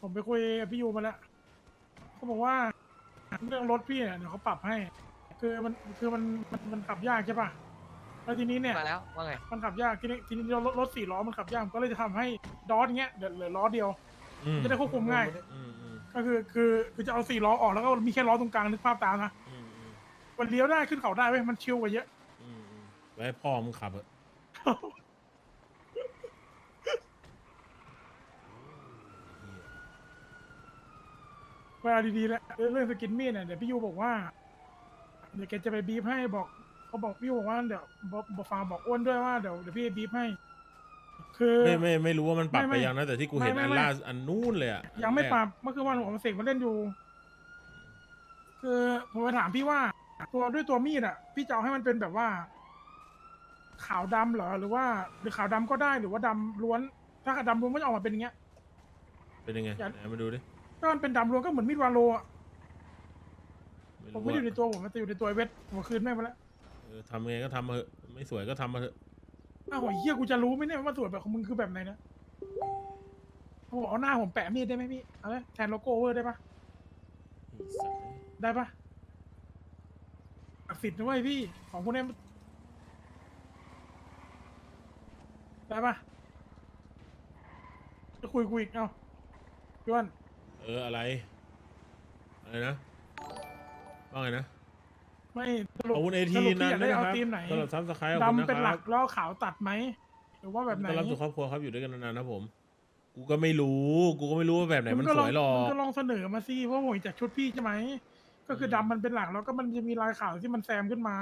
ผมไปคุยกับพี่ยูมาแล้วเขาบอกว่าเรื่องรถพี่เนี่ยเดี๋ยวเขาปรับให้ คือมันคือมันมันมันขับยากใช่ปะแล้วทีนี้เนี่ย มาแล้วว่าไงมันขับยากทีนี้ทีนี้เรารถรถสี่ล้อมันขับยากผมก็เลยจะทำให้ดอสเงี้ยเดี๋ยวเหลือล้อเดียว อืมจะได้ควบคุมง่าย อืมอืมก็คือคือคือจะเอาสี่ล้อออกแล้วก็มีแค่ล้อตรงกลางนึกภาพตามนะอืมอืมมันเลี้ยวได้ขึ้นเขาได้เว้ยมันชิลกว่าเยอะ อืมอืมไว้ให้พ่อมึงขับเถอะ เหี้ยเวลาดีๆแล้วเรื่องสกินมีดเนี่ยเดี๋ยวพี่ยูบอกว่าเดี๋ยวแกจะไปบีบให้บอกเขาบอกพี่ยูบอกว่าเดี๋ยวบอกบอกฟาร์มบอกอ้วนด้วยว่าเดี๋ยวเดี๋ยวพี่บีบให้ คือ ไม่ไม่ไม่รู้ว่ามันปรับไม่ไปไม่ยังนะแต่ที่กูเห็นไม่อันไม่ ล่าอันนู้นเลยอะยังไม่แรกปรับเมื่อคืนวันผมเสกมาเล่นอยู่ คือผมไปถามพี่ว่า ตัวด้วยตัวมีดอะ พี่จะเอาให้มันเป็นแบบว่า ขาวดำเหรอหรือว่า หรือขาวดำก็ได้หรือว่าดำล้วน ถ้าดำล้วนก็จะออกมาเป็นอย่างเงี้ย เป็นยังไงอย่าไหนมาดูดิ ถ้ามันเป็นดำล้วนก็เหมือนมีดวาโลอะไม่ผมรู้ไม่ได้อยู่ในอะตัวผมมันจะอยู่ในตัวไอ้เวทผมคืนแม่งไปแล้วเออทำยังไงก็ทำมาเถอะไม่สวยก็ทำมาเถอะอ้าวโหเฮียกูจะรู้ไหมเนี่ยว่าส่วนแบบของมึงคือแบบไหนนะเขาบอกเอาหน้าผมแปะมีดได้ไหมพี่เอาเลยแทนโลโก้เวอร์ได้ปะไอ้สัสได้ปะสิทธิ์นะเว้ยพี่ของพวกเนี้ยได้ปะจะคุยคุยอีกเอ้าพี่วันเอออะไร อะไรนะ ว่าไงนะ ไม่สรุปขอบคุณเอสทีรุปนั้พี่อนยากด้วได้ยนะเอาครับทีมไหนสำหรับซับสไครต์ขอบคุณนะดำเป็นคหลัรับกแล้วขาวตัดไหมหรือว่าแบบไหนต้อนรับสู่ครอบครัวครับอยู่ด้วยกันนานๆนะผม กูก็ไม่รู้ กูก็ไม่รู้ว่าแบบไหนมันก็สลองวยหรอมึงกก็ลองเสนอมาสิเพราะผมจากชุดพี่ใช่ไหมก็คือมดำมันเป็นหลักแล้วก็มันจะมีลายขาวที่มันแซมขึ้นมา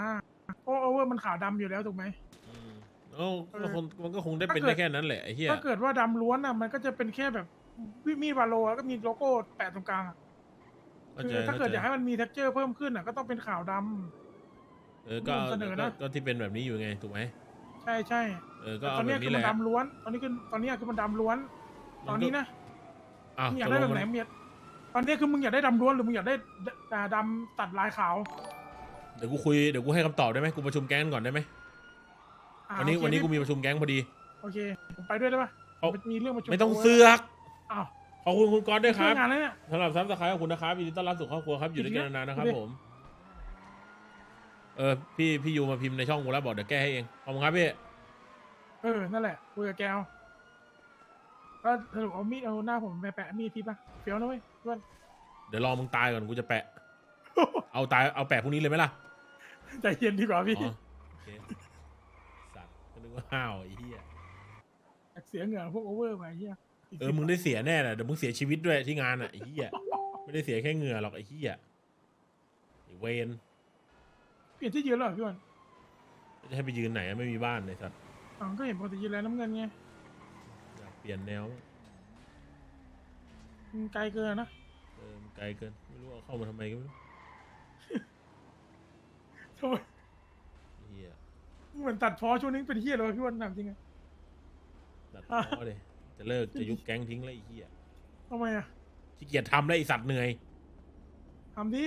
เพราะโอเวอร์มันขาวดำอยู่แล้วถูกไหม อืมเอ้าก็คงมันก็คงได้เป็นถ้าเกิได้ดแค่นั้นแหละไอ้เหี้ย ถ้าเกิดว่าดำล้วนอะมันก็จะเป็นแค่แบบ มีดวาโลแล้วก็มีโลโก้แปะตรงกลางอะเข้าคืใจอถ้าเกิดเข้อยากให้มันมี t e x t อร์เพิ่มขึ้นอะก็ต้องเป็นขาวดำ เออก็ผมเสนอนะ ก็ก็ที่เป็นแบบนี้อยู่ไงถูกไหมใช่ใช่เออก็แต่ตเอาอนแบเนี้ยบคืนี้อแหมันละดำล้วน ตอนนี้คือตอนเนี้ยคือมันดำล้วน ตอนนี้นะอะมึงอยากตกได้ลแบงบมัไหนนเมียตอนเนี้ยคือมึงอยากได้ดำล้วนหรือมึงอยากได้ดอ่าดำตัดลายขาวเดี๋ยวกูคุยเดี๋ยวกูให้คำตอบได้ไหมกูประชุมแก๊งก่อนได้ไหมอ่าวันนี้โอเควันนี้พี่กูมีประชุมแก๊งพอดี โอเคผมไปด้วยได้ปะเอามันมีเรื่องประชุมไม่ต้องโว้ยเสือก อ้าวขอบคุณคุณก๊อตด้วยคเรื่รัอบงงานแล้วเนี่ย สำหรับซับสไครต์ขอบคุณนะครับยินดีต้อนรับสู่ครอบครัวครับอยู่ด้วยกันนานๆนะครับดูดิผม เออพี่พี่ยูมาพิมพ์ในช่องกูแล้วบอกเดี๋ยวแก้ให้เองขอบคุณครับพี่ เออ นั่นแหละคุยกับแกวก็สรุปเอามีดเอาหน้าผมไปแปะมีดพี่ปะเฟี้ยวนะเว้ยเพื่อนเดี๋ยวรอมึงตายก่อนกูจะแปะ เอาตายเอาแปะพรุ่งนี้เลยไหมล่ะใจเย็นดีกว่าพี่อ๋อโอเคสัตว์ก็นึกว่าห้าวไอ้เหี้ย อยากเสียเหงื่อพวกโอเวอร์ไปเฮีย เออมึงได้เสียแน่แหละเดี๋ยวมึงเสียชีวิตด้วยที่งานอะไอ้เหี้ยไม่ได้เสียแค่เหงื่อหรอกไอ้เหี้ยไอ้เวนเปลี่ยนที่ยืนแล้วเหรอพี่วันจะให้ไปยืนไหนอะไม่มีบ้านเลยสัตว์อ๋อก็เห็นปกติยืนแล้วน้ำเงินไงอยากเปลี่ยนแนวมันไกลเกินนะเออมันไกลเกินไม่รู้เอาเข้ามาทำไมก็ไม่รู้ทำไมไอ้เหี้ยเหมือนตัดพอช่วงนี้เป็นเฮียเลยพี่วันถามจริงอะตัดพ้อเลย จะเลิกจะยุบแก๊งทิ้งแล้วไอ้เหี้ยทำไมอะขี้เกียจทำแล้วไอ้สัตว์เหนื่อยทำดิ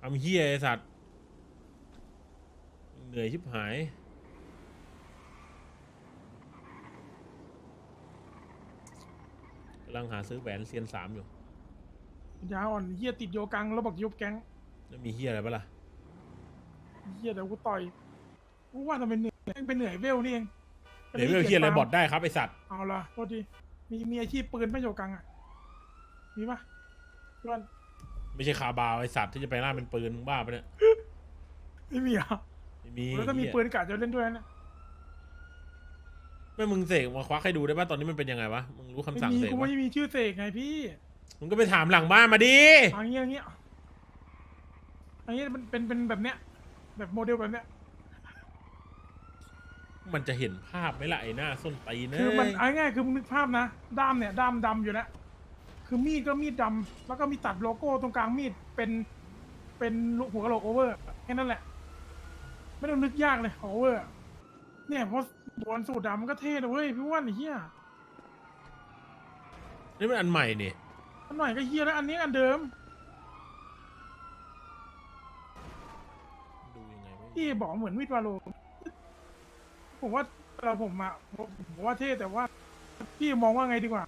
ทำเหี้ยไอ้สัตว์เหนื่อยชิบหาย กำลังหาซื้อแหวนเซียนสามอยู่ ปัญญาอ่อนเฮียติดโยกังแล้วบอกยุบแก๊งแล้วมีเหี้ยอะไรปะล่ะ เฮียเดี๋ยวกูต่อยกูว่าทำไมเหนื่อยแม่งเป็นเหนื่อยเวลนี่เอง เดี๋ยวเหี้ยอะไรบอดได้ครับไอ้สัตว์เอาละโทษทีมีมีอาชีพปืนไม่โยกังอะมีปะพี่วันไม่ใช่คาบาวไอ้สัตว์ที่จะไปล่าเป็นปืนมึงบ้าปะเนี่ยไม่มีอะไม่มีแล้วถ้ามีเหี้ยปืนกะจะเล่นด้วยนะไม่มึงเสกมาควักให้ดูได้ป่ะตอนนี้มันเป็นยังไงวะมึงรู้คำไม่สั่งมีเสกกูปะไม่มีชื่อเสกไงพี่มึงก็ไปถามหลังบ้านมาดิเอันนี้อย่างเงี้ยอันนี้มันเป็นเป็นแบบเนี้ยแบบโมเดลแบบเนี้ย มันจะเห็นภาพไหมล่ะไอ้หน้าส้นตีนเนคือมันเอาง่ายๆคือมึงนึกภาพนะด้ามเนี่ยด้ามดำอยู่แล้วคือมีดก็มีดดำแล้วก็มีตัดโลโก้ตรงกลางมีดเป็น เป็นลูกหัวกะโหลกโอเวอร์แค่นั้นแหละ ไม่ต้องนึกยากเลยโอเวอร์ เนี่ยเพราะบอลสูตรดำมันก็เท่นะเว้ยพี่ว่านไอ้เหี้ยนี่มันอันใหม่นี่อันหน่อยก็เหี้ยแล้วอันนี้อันเดิมดูยังไงวะพี่บอกเหมือนมีดวาโล ผมว่าเราผมอะผมผมว่าเท่แต่ว่า พี่มองว่าไงดีกว่า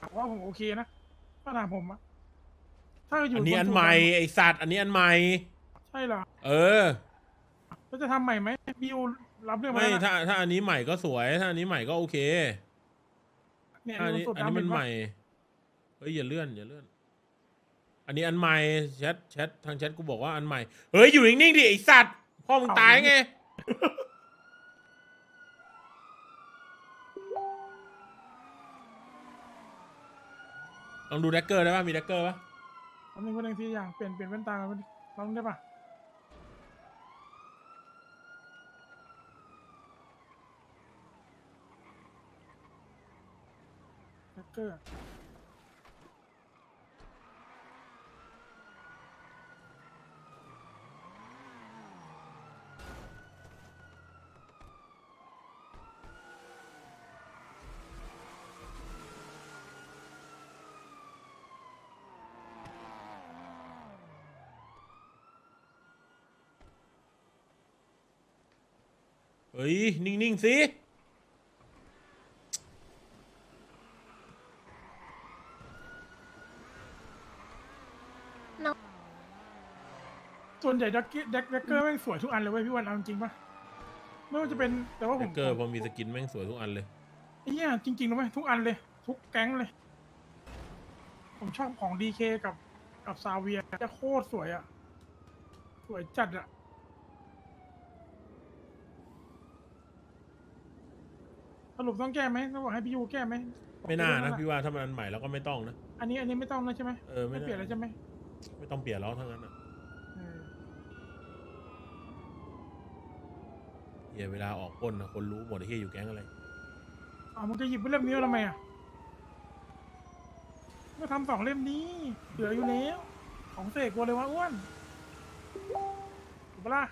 ผมว่าผมโอเคนะถ้าถามผมอะถ้าอยู่อันนี้บอันสูตรใหม่ดไอสัตว์อันนี้อันใหม่ำใช่เหรอเออแล้วจะทำใหม่ไหมพี่ยูรับเรื่องมาไม่แล้วนะถ้าถ้าอันนี้ใหม่ก็สวย ถ้าอันนี้ใหม่ก็โอเคเนี่ยถ้าอันบนี้สูตรอันนี้ดำมันเห็ปะใหม่เฮ้ยอย่าเลื่อนอย่าเลื่อน อันนี้อันใหม่แชทแชททางแชทกูบอกว่าอันใหม่เฮ้ยอยู่นิ่งๆดิไอสัตว์พ่อมึงตายไง ลองดูแดกเกอร์ได้ป่ะมีแดกเกอร์ป่ะทำหนึ่งคนหนึ่งทีอย่างเปลี่ยนเปลี่ยนแว่นตากันลองได้ปะแดกเกอร์ เฮ้ย นิ่ง ๆ สิส่วนใหญ่ดักเกแดกแดกเกอร์แม่งสวยทุกอันเลยเว้ยพี่วันเอาจริงปะไม่ว่าจะเป็นแต่ว่าผแดมกเกอร์พอมีสกินแม่งสวยทุกอันเลยไอ้เนี่ยจริงๆรู้ไหมทุกอันเลย ทุกแก๊งเลย ผมชอบของดีเคกับกับซาเวียจะโคตรสวยอะสวยจัดอะ รุปต้องแก้ไหมต้องบอกให้พี่ยูแก้ไหมไม่น่านะบอกพี่ว่าถ้ามันอันใหม่แล้วก็ไม่ต้องนะ อันนี้อันนี้ไม่ต้องนะใช่ไหมเออไม่ไม่เปลี่ยนแล้วใช่ไหมไม่ต้องเปลี่ยนแล้วทั้งนั้นอะเออเหี้ยเวลาออกปล้นนะคนรู้หมดไอ้เหี้ยอยู่แก๊งอะไร เอามันก็หยิบไปเล่มนี้มาทำไมอะก็ทำสองเล่มนี้เหลืออยู่แล้วของเสกกลัวเลยว่าอ้วนถูกปะล่ะ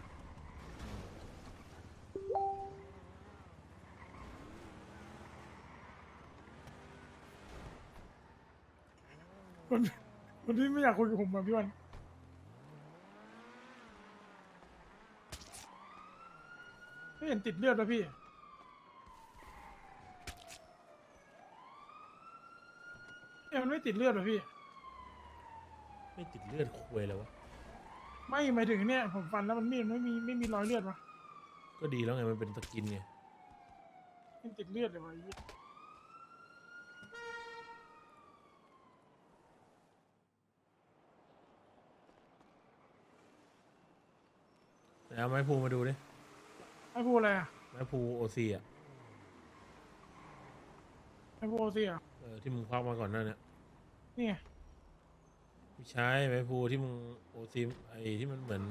คนคนที่ไม่อยากคุยกับผมแบบพี่วันไม่เห็นติดเลือดแล้วพี่ เนี่ยมันไม่ติดเลือดเหรอพี่ ไม่ติดเลือดคุยแล้ววะ ไม่หมายถึงเนี่ย ผมฟันแล้วมันมีดมันไม่มีไม่มีรอยเลือดวะก็ดีแล้วไงมันเป็นสกินไงไม่ติดเลือดเลยวะไอ้เหี้ย เอาไม้พูมาดูดิให้พูดอะไรอะไม้พูโอซีอะให้พูดสิอะเออที่มึงควักมาก่อนหนั่นเนี่ยนี่ไงไม่ใช่ไม้พูที่มึงโอซีไอ้ที่มันเหมือน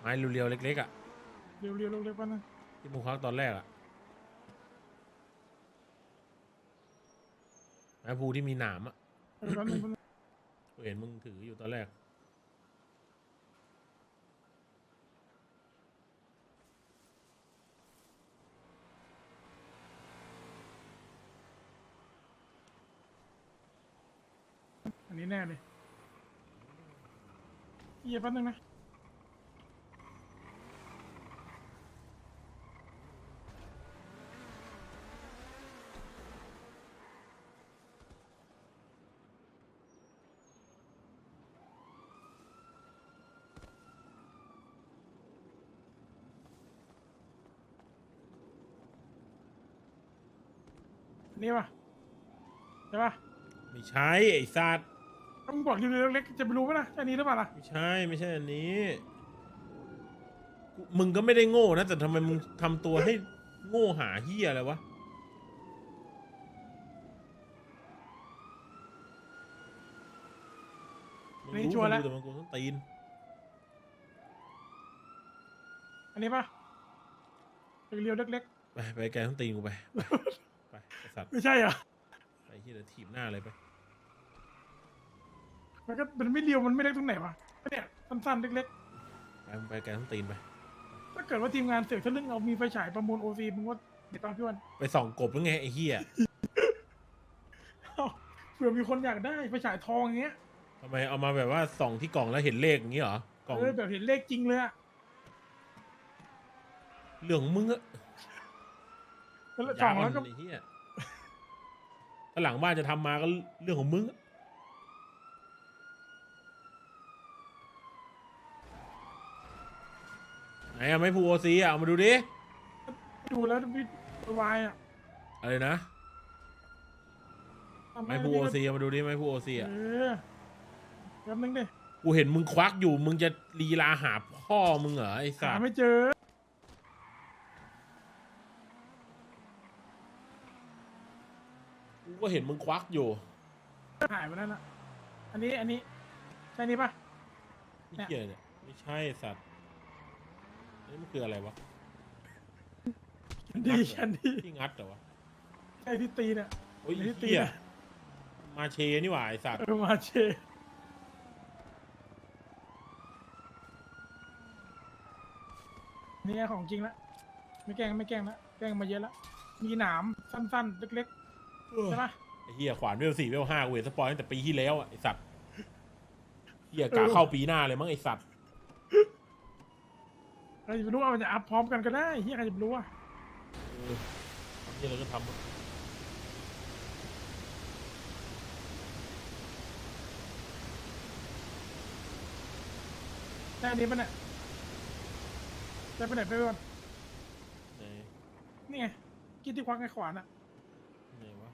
ไม้เรียวๆเล็กๆอะ เรียวเรียวเล็กๆป่ะนะที่มึงควักตอนแรกอะ ไม้พูที่มีหนามอะเออแป๊บนึงแป๊บนึงกูเห็นมึงถืออยู่ตอนแรก นี้แน่เลยเยี่ยแป๊บนึงนะนนี้ป่ะใช่ป่ะไม่ใช่ไอ้สัตว์ ถ้ามึงบอกเรียวๆเล็กๆจะไปรู้ไหมล่ะแค่นี้หรือเปล่าล่ะไม่ใช่ไม่ใช่อันนี้กูมึงก็ไม่ได้โง่นะ แต่ทำไมมึงทำตัวให้โง่หาเฮียอะไรวะ มึงนี่รู้ชัวร์แล้ว มึงรู้แต่มันกูต้องตีน อันนี้ป่ะเรียวๆเล็กไปไปแกต้องตีนกูไป ไปไปไอ้สัตว์ๆไม่ใช่เหรอ ไปที่เดี๋ยวถีบหน้าเลยไป มันก็มันไม่เรียวมันไม่เล็กตรงไหนวะเนี่ยสั้นๆเล็กไปมึงไปแกต้องตีนไป ๆ ถ้าเกิดว่าทีมงานเสือกทะลึ่งเอามีไฟฉายประมูลโอซีมึงว่าเดี๋ยวตามพี่วันไปส่องกบหรือไงไอ้เฮียเอ้าเผื่อมีคนอยากได้ไฟฉายทองอย่างเงี้ยทำไมเอามาแบบว่าส่องที่กล่องแล้วเห็นเลขอย่างนี้เหรอกล่องเออแบบเห็นเลขจริงเลยอะเรื่องของมึงอะแล้วอส่ยาองมัแล้วนก็ ไอ้เฮียถ้าหลังบ้านจะทำมาก็เรื่องของมึงอะ ไหนอะไม่พูโอซีอะเอามาดูดิ ดูแล้วพี่วายอะอะไรนะ ทำไม่พูโอซีเอามาดูดิ ไม่พูโอซีเออะอแป๊บนึงดิกูเห็นมึงควักอยู่ มึงจะลีลาหาพ่อมึงเหรอไอ้สัหาสไม่เจอ กูก็เห็นมึงควักอยู่หายไปนั่นละอันนี้อันนี้ใช่นี่ปะนี่เหี้ยเนี่ยไม่ใช่สัตว์ นี่มันคืออะไรวะแคนดี้แคนดี้ที่งัดเหรอวะใช่ที่ตีเนี่ยโอ้ยไม่ได้ตีเหี้ยนะมาเชนี่หว่าไอ้สัตว์เออมาเชนี่ของจริงละไม่แกล้งไม่แกล้งละแกล้งมาเยอะละมีหนามสั้นๆ เล็กๆใช่ปะไอ้เหี้ยขวานเวลสี่เวลห้ากูเห็นสปอยตั้งแต่ปีที่แล้วอะไอ้สัตว์เหี้ยกะเข้าปีหน้าเลยมั้งไอ้สัตว์ ใครจะไปรู้ว่ามันจะอัพพร้อมกันก็ได้เฮียใครจะไปรู้อะเออทำเหี้ยอะไรก็ทำอะได้อันนี้ปะเนี่ยได้ไปไหนไปก่อนไหนนี่ไงกินที่ควักไอ้ขวานอะไหนวะ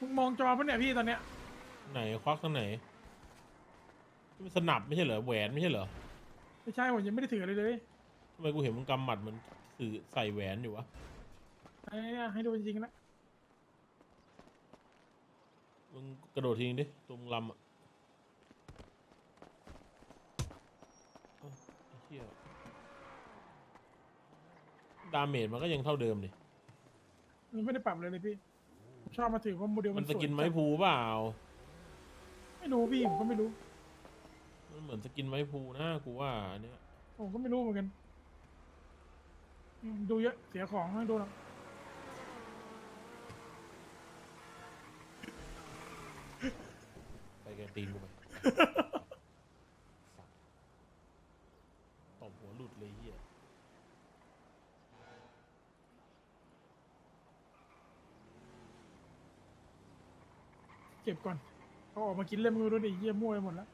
มึงมองจอปะเนี่ยพี่ตอนเนี้ยไหนควักตรงไหนนี่มันสนับไม่ใช่เหรอ แหวนไม่ใช่เหรอ ไม่ใช่ผมยังไม่ได้ถือเลยเลยทำไมกูเห็นมึงกำหมัดเหมันถือใส่แหวนอยู่วะไอ้เนี่ยให้ดูจริงๆนะมึงกระโดดทิ้งดิตรงลำอะเอ้าไอ้เหี้ยดาเมจมันก็ยังเท่าเดิมดิมันไม่ได้ปรับเลยเลยพี่ผมชอบมาถือเพราะโมเดลมัมันนสกินวยไม้พูเปล่าไม่รู้พี่ผมก็ไม่รู้ มันเหมือนสกินไม้พูนะกูว่าอันเนี้ยผมก็ไม่รู้เหมือนกันอืมดูเยอะเสียของไม่ดูหรอกไปแกตีนกูไปตบหัวหลุดเลยเหี้ยเก็บก่อนเขาออกมากินเล่มมือรู้ดิเยี่ยมั่วไปหมดแล้ว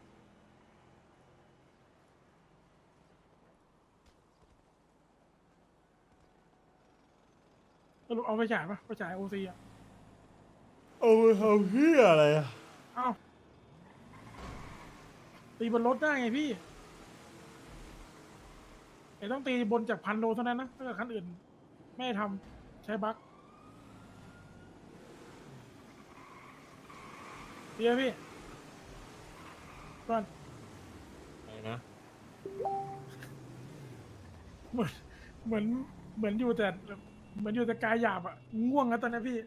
รุปเอาไปฉายปะไปฉายโอซีอะเอาไปทำเหี้ยอะไรอะเอ้าตีบนรถได้ไงพี่แต่ต้องตีบนจากพันโลเท่านั้นนะถ้าเกิดคันอื่น ไม่ให้ทำใช้บั๊กเดี๋ยวพี่ก่อนอะไรนะเหมือนเหมือนเหมือนอยู่แต่ เหมือนอยู่แต่กายหยาบอะง่วงแล้วตอนนี้พี่